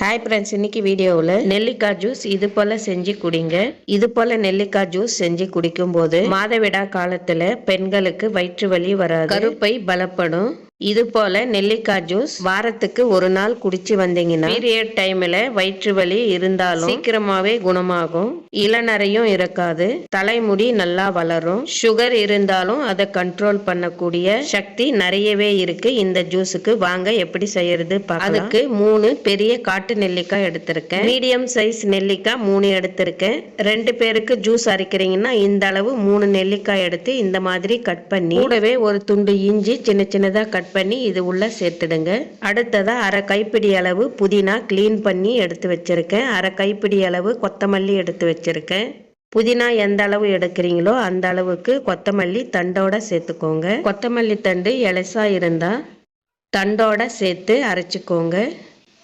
Hi friends இன்னைக்கு வீடியோவில் நெல்லிக்காய் ஜூஸ் இது போல செஞ்சு குடிங்க. இது போல நெல்லிக்காய் ஜூஸ் செஞ்சு குடிக்கும்போது மாதவிடா காலத்துல பெண்களுக்கு வயிற்று வலி வராது. கருப்பை பலப்படும். இது போல நெல்லிக்காய் ஜூஸ் வாரத்துக்கு ஒரு நாள் குடிச்சு வந்தீங்கன்னா பீரியட் டைம்ல வயிற்று வலி இருந்தாலும் சீக்கிரமாவே குணமாகும். இளநரையும் இருக்காது தலைமுடி நல்லா வளரும். சுகர் இருந்தாலும் அதை கண்ட்ரோல் பண்ணக்கூடிய சக்தி நிறையவே இருக்கு. இந்த ஜூஸுக்கு வாங்க எப்படி செய்யறது அதுக்கு மூணு பெரிய காட்டு நெல்லிக்காய் எடுத்திருக்கேன். மீடியம் சைஸ் நெல்லிக்காய் மூணு எடுத்திருக்கேன். ரெண்டு பேருக்கு ஜூஸ் அரைக்கிறீங்கன்னா இந்த அளவு மூணு நெல்லிக்காய் எடுத்து இந்த மாதிரி கட் பண்ணி கூடவே ஒரு துண்டு இஞ்சி சின்ன சின்னதா கட் கட் பண்ணி இது உள்ளே சேர்த்துடுங்க. அடுத்ததாக அரை கைப்பிடி அளவு புதினா க்ளீன் பண்ணி எடுத்து வச்சிருக்கேன். அரை கைப்பிடி அளவு கொத்தமல்லி எடுத்து வச்சுருக்கேன். புதினா எந்த அளவு எடுக்கிறீங்களோ அந்த அளவுக்கு கொத்தமல்லி தண்டோட சேர்த்துக்கோங்க. கொத்தமல்லி தண்டு எலசா இருந்தால் தண்டோட சேர்த்து அரைச்சிக்கோங்க.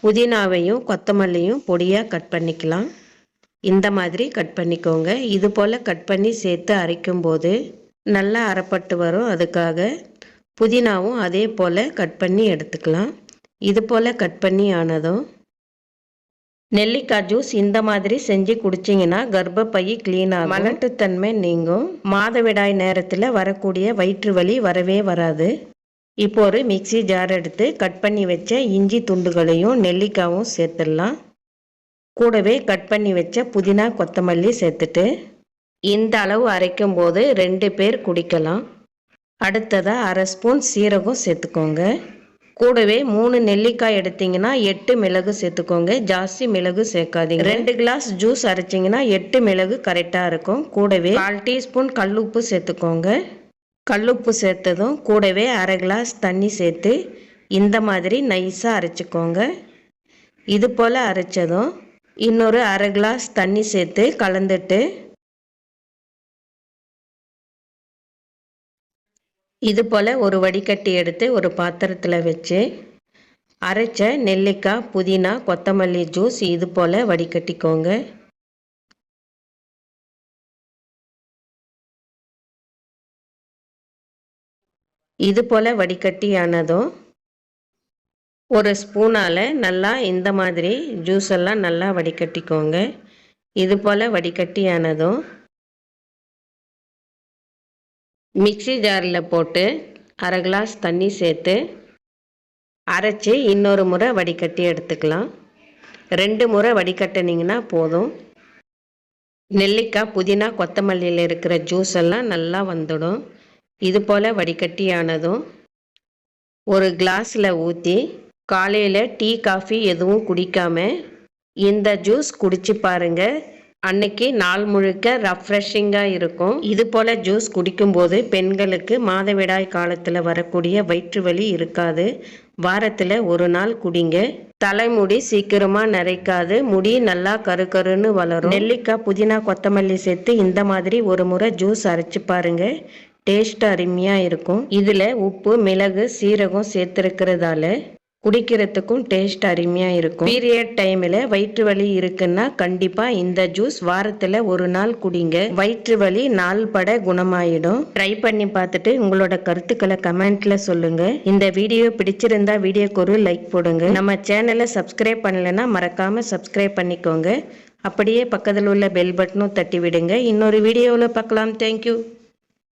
புதினாவையும் கொத்தமல்லியும் பொடியாக கட் பண்ணிக்கலாம். இந்த மாதிரி கட் பண்ணிக்கோங்க. இது போல் கட் பண்ணி சேர்த்து அரைக்கும்போது நல்லா அரைப்பட்டு வரும். அதுக்காக புதினாவும் அதே போல் கட் பண்ணி எடுத்துக்கலாம். இது போல் கட் பண்ணி ஆனதும் நெல்லிக்காய் ஜூஸ் இந்த மாதிரி செஞ்சு குடிச்சிங்கன்னா கர்ப்பப்பை க்ளீன் ஆகும். மலட்டுத்தன்மை நீங்கும். மாதவிடாய் நேரத்தில் வரக்கூடிய வயிற்று வலி வரவே வராது. இப்போ ஒரு மிக்சி ஜார் எடுத்து கட் பண்ணி வச்ச இஞ்சி துண்டுகளையும் நெல்லிக்காயும் சேர்த்துடலாம். கூடவே கட் பண்ணி வச்ச புதினா கொத்தமல்லி சேர்த்துட்டு இந்த அளவு அரைக்கும் போது ரெண்டு பேர் குடிக்கலாம். அடுத்ததாக அரை ஸ்பூன் சீரகம் சேர்த்துக்கோங்க. கூடவே மூணு நெல்லிக்காய் எடுத்தீங்கன்னா எட்டு மிளகு சேர்த்துக்கோங்க. ஜாஸ்தி மிளகு சேர்க்காதீங்க. ரெண்டு கிளாஸ் ஜூஸ் அரைச்சிங்கன்னா எட்டு மிளகு கரெக்டாக இருக்கும். கூடவே கால் டீஸ்பூன் கல்லுப்பு சேர்த்துக்கோங்க. கல்லுப்பு சேர்த்ததும் கூடவே அரை கிளாஸ் தண்ணி சேர்த்து இந்த மாதிரி நைஸாக அரைச்சிக்கோங்க. இது போல் அரைச்சதும் இன்னொரு அரை கிளாஸ் தண்ணி சேர்த்து கலந்துட்டு இது போல் ஒரு வடிகட்டி எடுத்து ஒரு பாத்திரத்தில் வச்சு அரைச்ச நெல்லிக்காய் புதினா கொத்தமல்லி ஜூஸ் இது போல் வடிகட்டிக்கோங்க. இது போல் வடிகட்டி ஆனதும் ஒரு ஸ்பூனால் நல்லா இந்த மாதிரி ஜூஸ் எல்லாம் நல்லா வடிகட்டிக்கோங்க. இது போல் வடிகட்டி ஆனதும் மிக்சி ஜாரில் போட்டு அரை கிளாஸ் தண்ணி சேர்த்து அரைச்சி இன்னொரு முறை வடிகட்டி எடுத்துக்கலாம். ரெண்டு முறை வடிகட்டினீங்கன்னா போதும். நெல்லிக்காய் புதினா கொத்தமல்லியில் இருக்கிற ஜூஸ் எல்லாம் நல்லா வந்துடும். இது போல் வடிகட்டி ஆனதும் ஒரு கிளாஸில் ஊற்றி காலையில் டீ காஃபி எதுவும் குடிக்காமல் இந்த ஜூஸ் குடிச்சு பாருங்கள் அன்னைக்கு நாள் முழுக்க ரெஃப்ரெஷிங்காக இருக்கும். இது போல் ஜூஸ் குடிக்கும்போது பெண்களுக்கு மாதவிடாய் காலத்தில் வரக்கூடிய வயிற்று வலி இருக்காது. வாரத்தில் ஒரு நாள் குடிங்க. தலைமுடி சீக்கிரமாக நரைக்காது. முடி நல்லா கரு கருன்னு வளரும். நெல்லிக்காய் புதினா கொத்தமல்லி சேர்த்து இந்த மாதிரி ஒரு முறை ஜூஸ் அரைச்சி பாருங்க. டேஸ்ட் அருமையாக இருக்கும். இதில் உப்பு மிளகு சீரகம் சேர்த்துருக்கிறதால குடிக்கிறதுக்கும் டேஸ்ட் அருமையாக இருக்கும். பீரியட் டைமில் வயிற்று வலி இருக்குன்னா கண்டிப்பாக இந்த ஜூஸ் வாரத்தில் ஒரு நாள் குடிங்க. வயிற்று வலி நாள் பட குணமாயிடும். ட்ரை பண்ணி பார்த்துட்டு உங்களோட கருத்துக்களை கமெண்ட்ல சொல்லுங்க. இந்த வீடியோ பிடிச்சிருந்தா வீடியோக்கு ஒரு லைக் போடுங்க. நம்ம சேனலை சப்ஸ்கிரைப் பண்ணலைன்னா மறக்காம சப்ஸ்கிரைப் பண்ணிக்கோங்க. அப்படியே பக்கத்தில் உள்ள பெல் பட்டனும் தட்டி விடுங்க இன்னொரு வீடியோவில் பார்க்கலாம். தேங்க்யூ